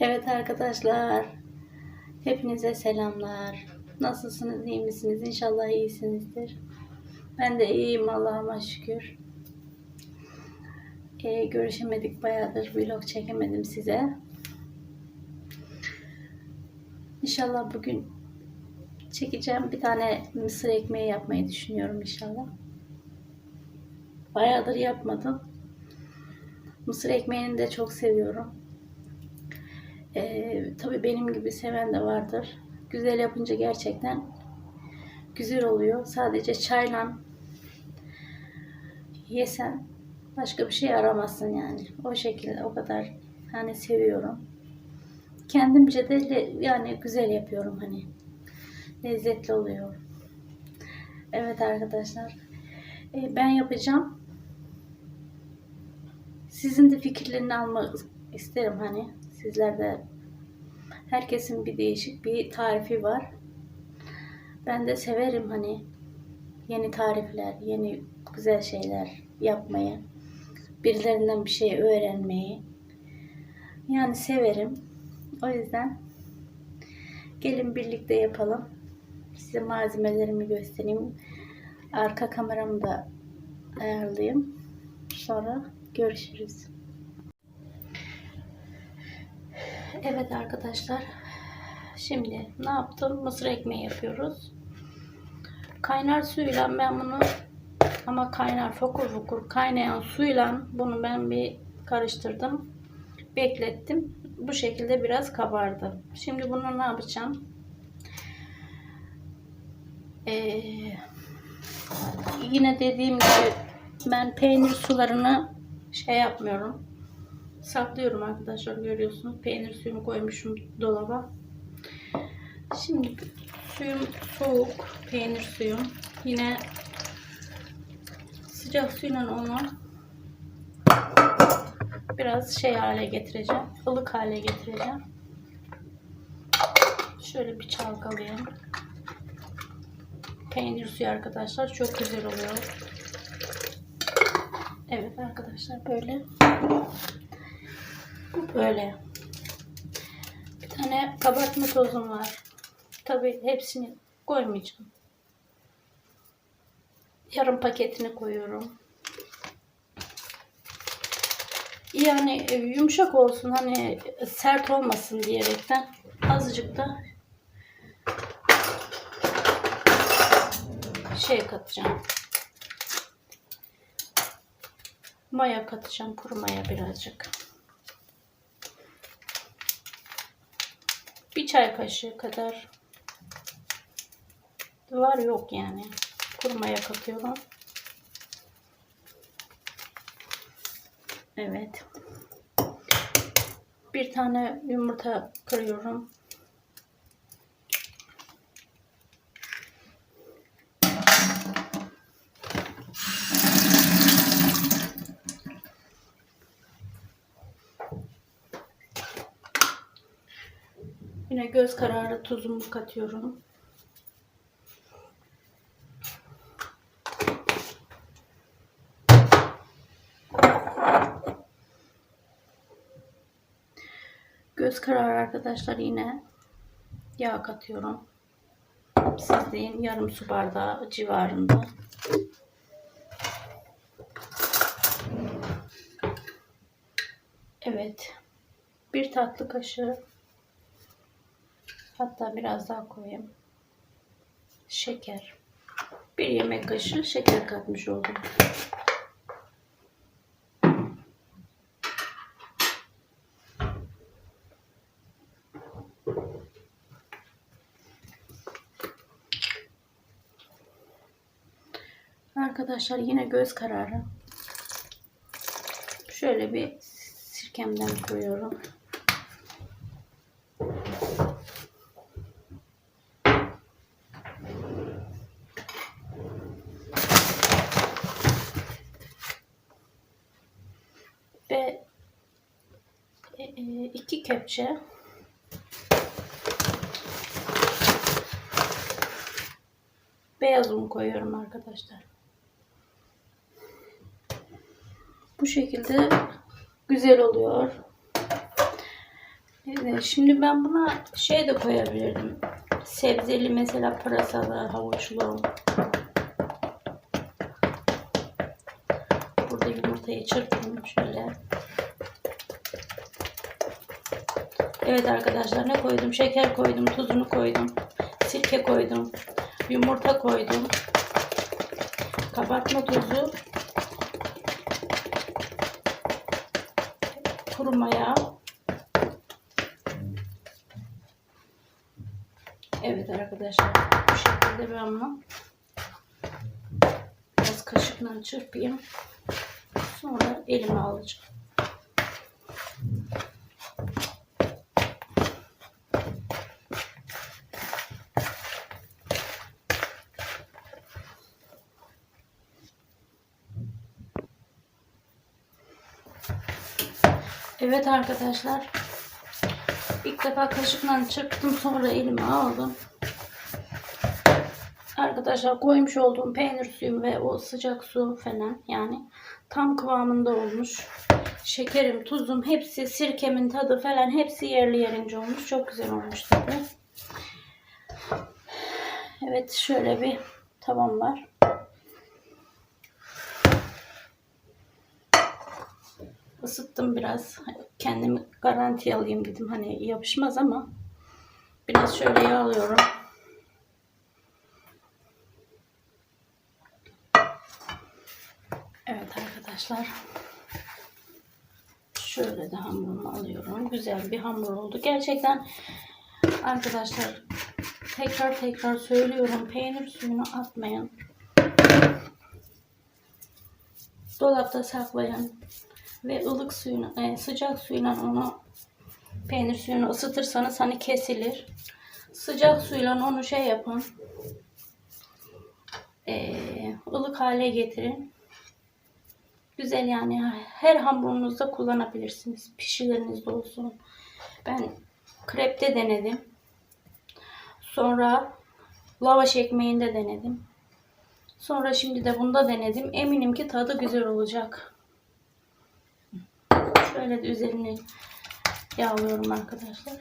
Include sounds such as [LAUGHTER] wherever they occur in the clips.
Evet arkadaşlar. Hepinize selamlar. Nasılsınız? iyi misiniz? İnşallah iyisinizdir. Ben de iyiyim Allah'ıma şükür. Ee, görüşemedik bayağıdır. Vlog çekemedim size. İnşallah bugün çekeceğim. Bir tane mısır ekmeği yapmayı düşünüyorum inşallah. Bayağıdır yapmadım. Mısır ekmeğini de çok seviyorum. Ee, tabii benim gibi seven de vardır. Güzel yapınca gerçekten güzel oluyor. Sadece çayla yesen başka bir şey aramazsın yani. O şekilde o kadar hani seviyorum. Kendimce de yani güzel yapıyorum hani. Lezzetli oluyor. Evet arkadaşlar. Ee, ben yapacağım. Sizin de fikirlerini almak isterim hani. Sizler de herkesin bir değişik bir tarifi var. Ben de severim hani yeni tarifler, yeni güzel şeyler yapmayı. Birilerinden bir şey öğrenmeyi. Yani severim. O yüzden gelin birlikte yapalım. Size malzemelerimi göstereyim. Arka kameramı da ayarlayayım. Sonra görüşürüz. Evet arkadaşlar. Şimdi ne yaptım? Mısır ekmeği yapıyoruz. Kaynar suyla ben bunu ama kaynar fokur fokur kaynayan suyla bunu ben bir karıştırdım. Beklettim. Bu şekilde biraz kabardı. Şimdi bunu ne yapacağım? Ee, yine dediğim gibi ben peynir sularını şey yapmıyorum saklıyorum arkadaşlar görüyorsunuz. Peynir suyumu koymuşum dolaba. Şimdi suyum soğuk. Peynir suyum. Yine sıcak suyla onu biraz şey hale getireceğim. ılık hale getireceğim. Şöyle bir çalkalayayım. Peynir suyu arkadaşlar çok güzel oluyor. Evet arkadaşlar böyle. Böyle. Bir tane kabartma tozum var. Tabi hepsini koymayacağım. Yarım paketini koyuyorum. Yani yumuşak olsun hani sert olmasın diyerekten azıcık da şey katacağım. Maya katacağım. Kuru maya birazcık. Bir çay kaşığı kadar var yok yani. Kuru maya katıyorum. Evet. Bir tane yumurta kırıyorum. Göz kararı tuzumu katıyorum. Göz kararı arkadaşlar yine yağ katıyorum. Siz deyin yarım su bardağı civarında. Evet. Bir tatlı kaşığı Hatta biraz daha koyayım. Şeker. Bir yemek kaşığı şeker katmış oldum. Arkadaşlar yine göz kararı. Şöyle bir sirkemden koyuyorum. ve e, e, iki kepçe beyaz un koyuyorum arkadaşlar. Bu şekilde güzel oluyor. Evet, şimdi ben buna şey de koyabilirdim. Sebzeli mesela pırasalı, havuçlu. Burada yumurtayı çırptım şöyle. Evet arkadaşlar ne koydum? Şeker koydum, tuzunu koydum. Sirke koydum. Yumurta koydum. Kabartma tozu. Kuru maya. Evet arkadaşlar bu şekilde ben bunu biraz kaşıkla çırpayım. Sonra elime alacağım. Evet arkadaşlar. İlk defa kaşıkla çırptım sonra elime aldım. Arkadaşlar koymuş olduğum peynir suyum ve o sıcak su falan yani tam kıvamında olmuş. Şekerim, tuzum hepsi, sirkemin tadı falan hepsi yerli yerince olmuş. Çok güzel olmuş tabi. Evet şöyle bir tavam var. Isıttım biraz. Kendimi garanti alayım dedim. Hani yapışmaz ama biraz şöyle yağlıyorum. Evet arkadaşlar. Şöyle de hamurumu alıyorum. Güzel bir hamur oldu. Gerçekten arkadaşlar tekrar tekrar söylüyorum. Peynir suyunu atmayın. Dolapta saklayın ve ılık suyunu, e, sıcak suyla onu peynir suyunu ısıtırsanız hani kesilir. Sıcak suyla onu şey yapın. E, ılık hale getirin. Güzel yani her hamurunuzda kullanabilirsiniz. Pişilerinizde olsun. Ben krepte denedim. Sonra lavaş ekmeğinde denedim. Sonra şimdi de bunda denedim. Eminim ki tadı güzel olacak. Şöyle de üzerini yağlıyorum arkadaşlar.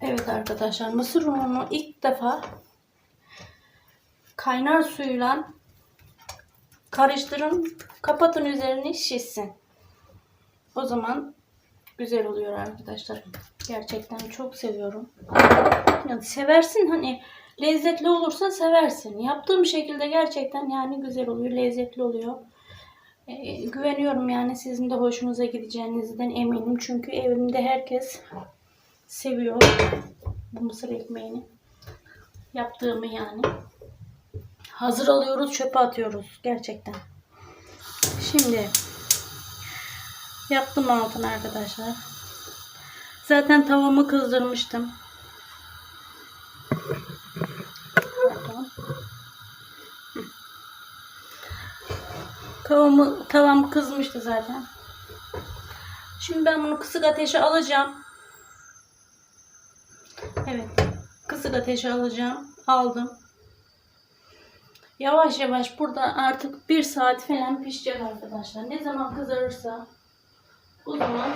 Evet arkadaşlar mısır ununu ilk defa kaynar suyla karıştırın. Kapatın üzerini şişsin. O zaman güzel oluyor arkadaşlar. Gerçekten çok seviyorum. Yani seversin hani lezzetli olursa seversin. Yaptığım şekilde gerçekten yani güzel oluyor, lezzetli oluyor. Ee, güveniyorum yani sizin de hoşunuza gideceğinizden eminim. Çünkü evimde herkes seviyor bu mısır ekmeğini. Yaptığımı yani. Hazır alıyoruz, çöpe atıyoruz gerçekten. Şimdi yaptım altını arkadaşlar. Zaten tavamı kızdırmıştım. Tavamı, tavam kızmıştı zaten. Şimdi ben bunu kısık ateşe alacağım. Evet. Kısık ateşe alacağım. Aldım. Yavaş yavaş burada artık bir saat falan pişecek arkadaşlar. Ne zaman kızarırsa o zaman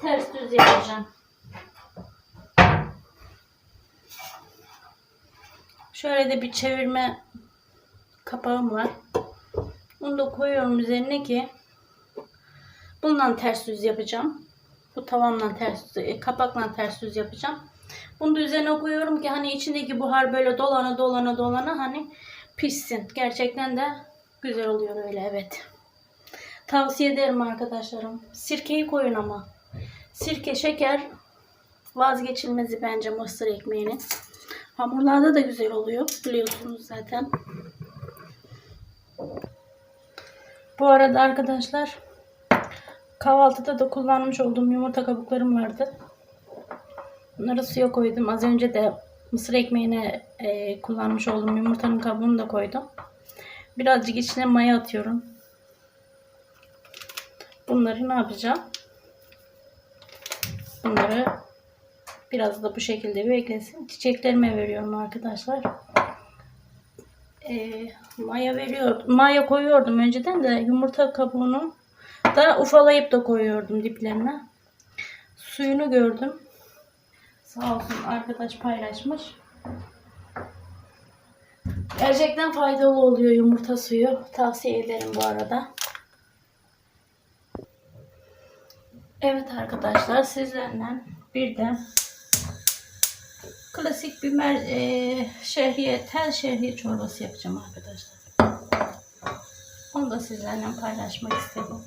ters düz yapacağım. Şöyle de bir çevirme kapağım var. Onu da koyuyorum üzerine ki bundan ters düz yapacağım. Bu tavanla ters düz, kapakla ters düz yapacağım. Bunu da üzerine koyuyorum ki hani içindeki buhar böyle dolana dolana dolana hani pişsin. Gerçekten de güzel oluyor öyle evet. Tavsiye ederim arkadaşlarım. Sirkeyi koyun ama. Sirke, şeker vazgeçilmezi bence mısır ekmeğinin. Hamurlarda da güzel oluyor. Biliyorsunuz zaten. Bu arada arkadaşlar kahvaltıda da kullanmış olduğum yumurta kabuklarım vardı. Bunları suya koydum. Az önce de mısır ekmeğine e, kullanmış olduğum yumurtanın kabuğunu da koydum. Birazcık içine maya atıyorum. Bunları ne yapacağım? Bunları biraz da bu şekilde beklesin. Çiçeklerime veriyorum arkadaşlar. e, maya veriyordum. Maya koyuyordum önceden de yumurta kabuğunu da ufalayıp da koyuyordum diplerine. Suyunu gördüm. Sağ olsun arkadaş paylaşmış. Gerçekten faydalı oluyor yumurta suyu. Tavsiye ederim bu arada. Evet arkadaşlar sizlerden bir de klasik bir mer e, şehriye, tel şehriye çorbası yapacağım arkadaşlar. Onu da sizlerle paylaşmak istedim.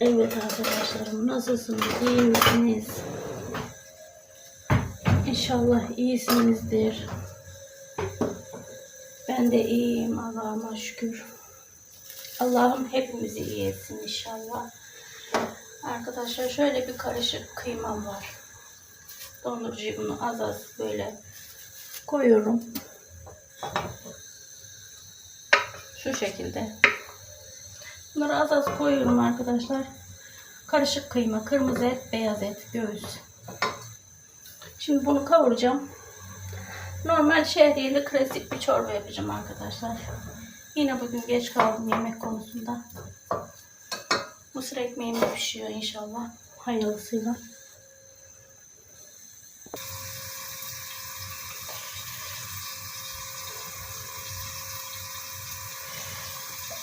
Evet arkadaşlarım nasılsınız? İyi misiniz? İnşallah iyisinizdir. Ben de iyiyim Allah'ıma şükür. Allah'ım hepimizi iyi etsin inşallah. Arkadaşlar şöyle bir karışık kıymam var. Dondurucuya bunu az az böyle koyuyorum. Şu şekilde. Bunları az az koyuyorum arkadaşlar. Karışık kıyma, kırmızı et, beyaz et, göğüs. Şimdi bunu kavuracağım. Normal şehriyeli klasik bir çorba yapacağım arkadaşlar. Yine bugün geç kaldım yemek konusunda. Mısır ekmeğim de pişiyor inşallah. Hayırlısıyla.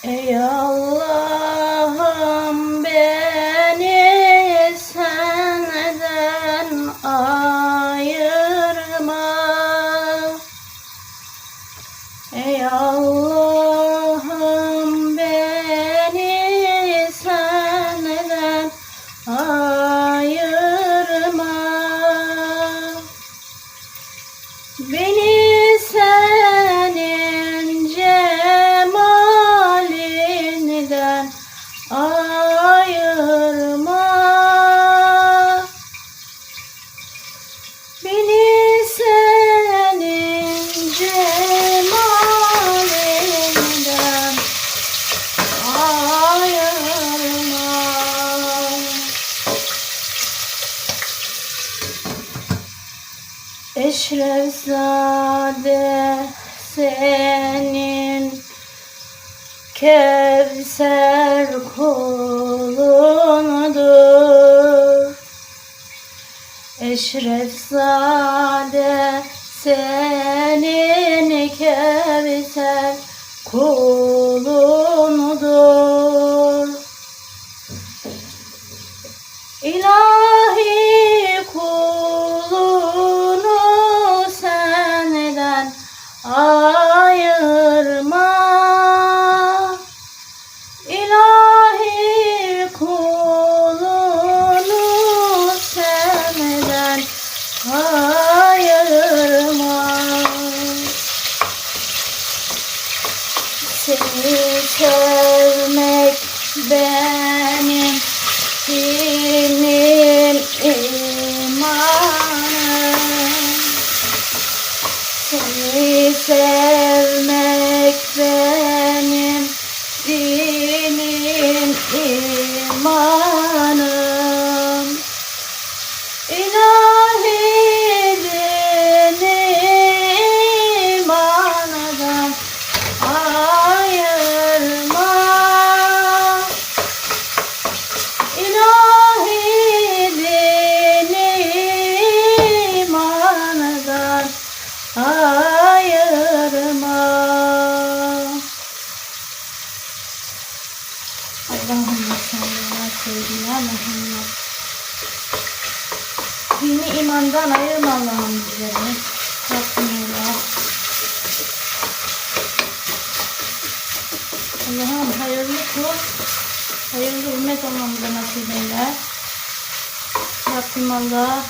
Ey Allah'ım the Muhammed Dini imandan ayırma Allah'ım bizleri Rabbim Allah Allah'ım hayırlı kul Hayırlı ümmet olmamıza nasip eyle. Rabbim Allah.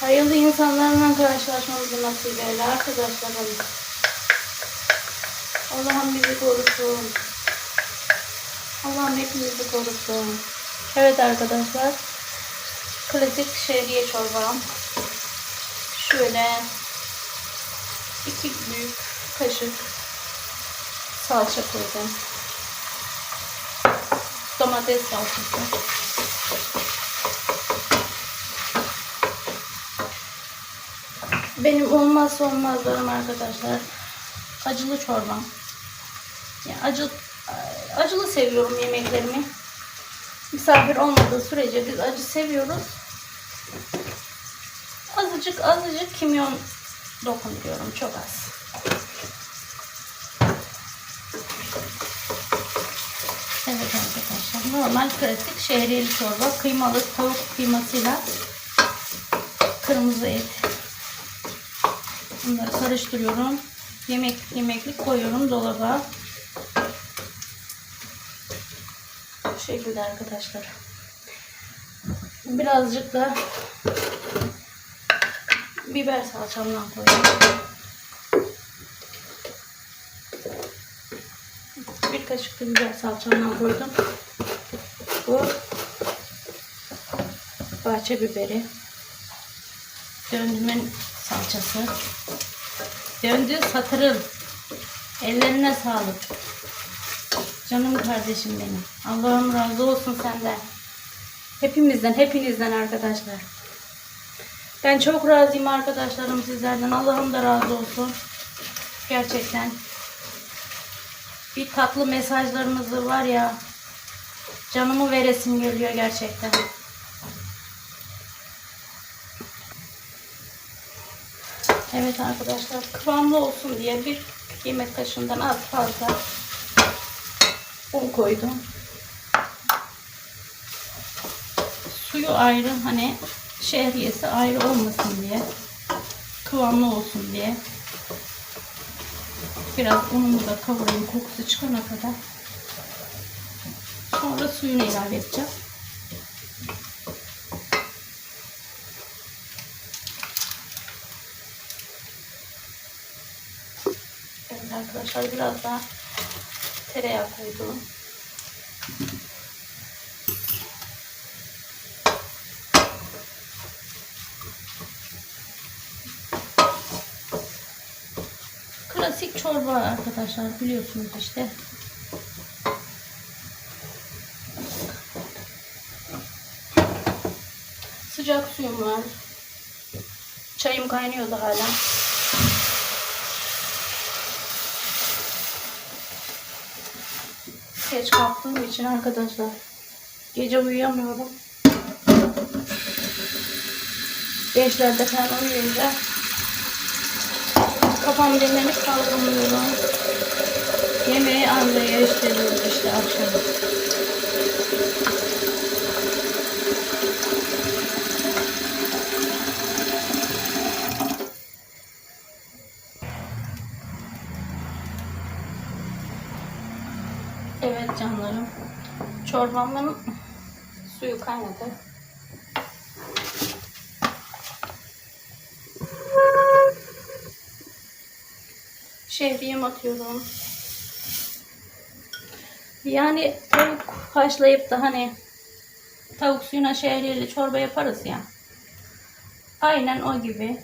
Hayırlı insanlarla karşılaşmamızı nasip eyle arkadaşlarım. Allah'ım bizi korusun. Allah'ım hepimizi korusun. Evet arkadaşlar. Klasik şehriye çorbam. Şöyle iki büyük kaşık salça koydum. domates salçası. Benim olmazsa olmazlarım arkadaşlar. Acılı çorbam. Yani acı, acılı seviyorum yemeklerimi. Misafir olmadığı sürece biz acı seviyoruz. Azıcık azıcık kimyon dokunuyorum. Çok az. Evet arkadaşlar. Normal klasik şehriyeli çorba. Kıymalı tavuk kıymasıyla kırmızı et. Bunları karıştırıyorum. Yemek yemeklik koyuyorum dolaba. Bu şekilde arkadaşlar. Birazcık da biber salçamdan koyuyorum. Bir kaşık da biber salçamdan koydum. Bu bahçe biberi. Döndümün salçası. Döndü satırın. Ellerine sağlık. Canım kardeşim benim. Allah'ım razı olsun senden. Hepimizden, hepinizden arkadaşlar. Ben çok razıyım arkadaşlarım sizlerden. Allah'ım da razı olsun. Gerçekten. Bir tatlı mesajlarınızı var ya. Canımı veresim geliyor gerçekten. Evet arkadaşlar kıvamlı olsun diye bir yemek kaşığından az fazla un koydum. Suyu ayrı hani şehriyesi ayrı olmasın diye kıvamlı olsun diye biraz unumu da kavurayım kokusu çıkana kadar sonra suyunu ilave edeceğim. Evet arkadaşlar biraz daha tereyağı koydum. Klasik çorba arkadaşlar biliyorsunuz işte. Sıcak suyum var. Çayım kaynıyordu hala. Geç kalktığım için arkadaşlar gece uyuyamıyorum. Beşlerde falan uyuyunca kafam dinlenip kalkamıyorum. Yemeği anca yarıştırıyoruz işte akşam. Evet canlarım. Çorbamın suyu kaynadı. Şehriyem atıyorum. Yani tavuk haşlayıp da hani tavuk suyuna şehriyeli çorba yaparız ya. Aynen o gibi.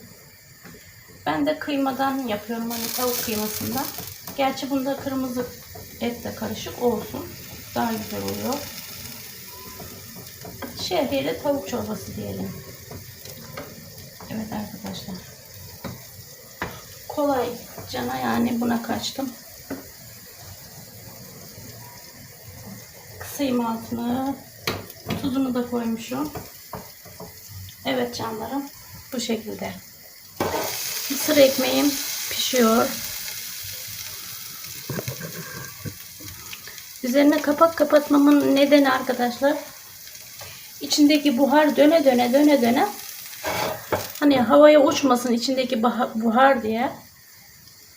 Ben de kıymadan yapıyorum hani tavuk kıymasından. Gerçi bunda kırmızı et de karışık olsun. Daha güzel oluyor. Şehriyeli tavuk çorbası diyelim. Evet arkadaşlar. Kolay cana yani buna kaçtım. Kısayım altını. Tuzunu da koymuşum. Evet canlarım. Bu şekilde. Mısır ekmeğim pişiyor. Üzerine kapak kapatmamın nedeni arkadaşlar içindeki buhar döne döne döne döne hani havaya uçmasın içindeki buhar diye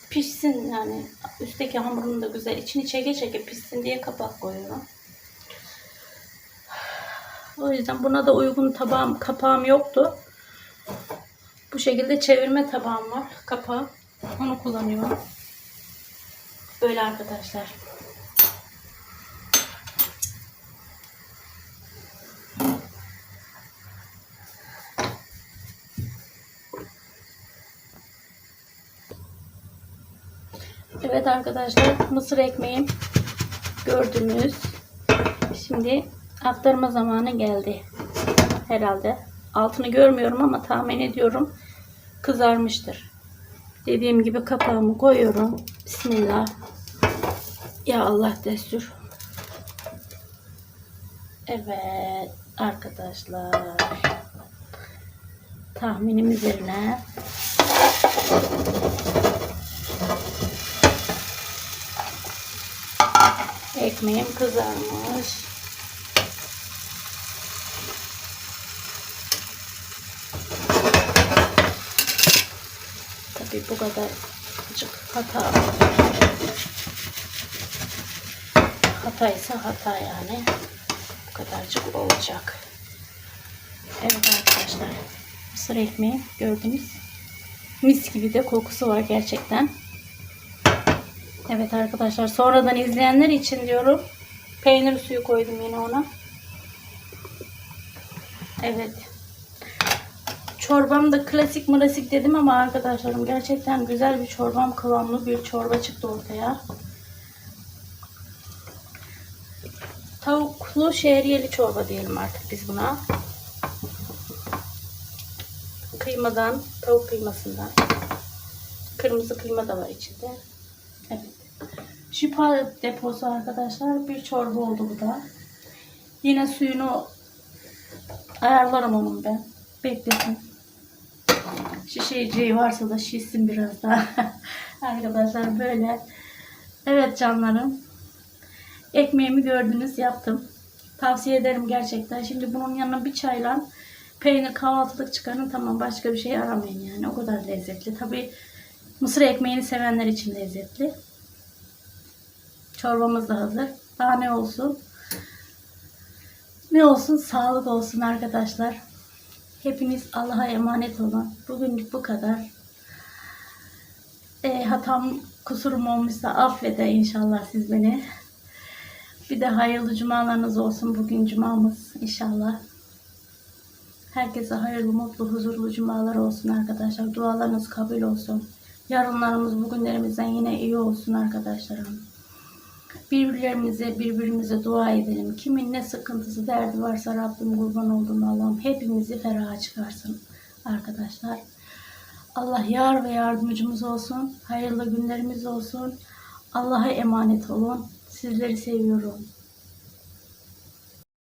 pişsin yani üstteki hamurun da güzel içini çeke çeke pişsin diye kapak koyuyorum. O yüzden buna da uygun tabağım, kapağım yoktu. Bu şekilde çevirme tabağım var. Kapağı. Onu kullanıyorum. Böyle arkadaşlar. Evet arkadaşlar mısır ekmeğim gördünüz. Şimdi aktarma zamanı geldi. Herhalde. Altını görmüyorum ama tahmin ediyorum kızarmıştır. Dediğim gibi kapağımı koyuyorum. Bismillah. Ya Allah destur. Evet arkadaşlar. Tahminim üzerine ekmeğim kızarmış. Tabii bu kadar azıcık hata. Hataysa hata yani. Bu kadarcık olacak. Evet arkadaşlar. Mısır ekmeği gördünüz. Mis gibi de kokusu var gerçekten. Evet arkadaşlar sonradan izleyenler için diyorum. Peynir suyu koydum yine ona. Evet. Çorbam da klasik mırasik dedim ama arkadaşlarım gerçekten güzel bir çorbam kıvamlı bir çorba çıktı ortaya. Tavuklu şehriyeli çorba diyelim artık biz buna. Kıymadan, tavuk kıymasından. Kırmızı kıyma da var içinde. Evet. Şifa deposu arkadaşlar. Bir çorba oldu bu da. Yine suyunu ayarlarım onun ben. Beklesin. Şişeceği varsa da şişsin biraz daha. [LAUGHS] arkadaşlar böyle. Evet canlarım. Ekmeğimi gördünüz yaptım. Tavsiye ederim gerçekten. Şimdi bunun yanına bir çayla peynir kahvaltılık çıkarın tamam başka bir şey aramayın yani. O kadar lezzetli. Tabi mısır ekmeğini sevenler için lezzetli. Çorbamız da hazır. Daha ne olsun? Ne olsun? Sağlık olsun arkadaşlar. Hepiniz Allah'a emanet olun. Bugünlük bu kadar. E, hatam kusurum olmuşsa affede inşallah siz beni. Bir de hayırlı cumalarınız olsun. Bugün cumamız inşallah. Herkese hayırlı, mutlu, huzurlu cumalar olsun arkadaşlar. Dualarınız kabul olsun. Yarınlarımız bugünlerimizden yine iyi olsun arkadaşlarım. Birbirlerimize, birbirimize dua edelim. Kimin ne sıkıntısı, derdi varsa Rabbim kurban olduğum Allah'ım hepimizi feraha çıkarsın arkadaşlar. Allah yar ve yardımcımız olsun. Hayırlı günlerimiz olsun. Allah'a emanet olun. Sizleri seviyorum.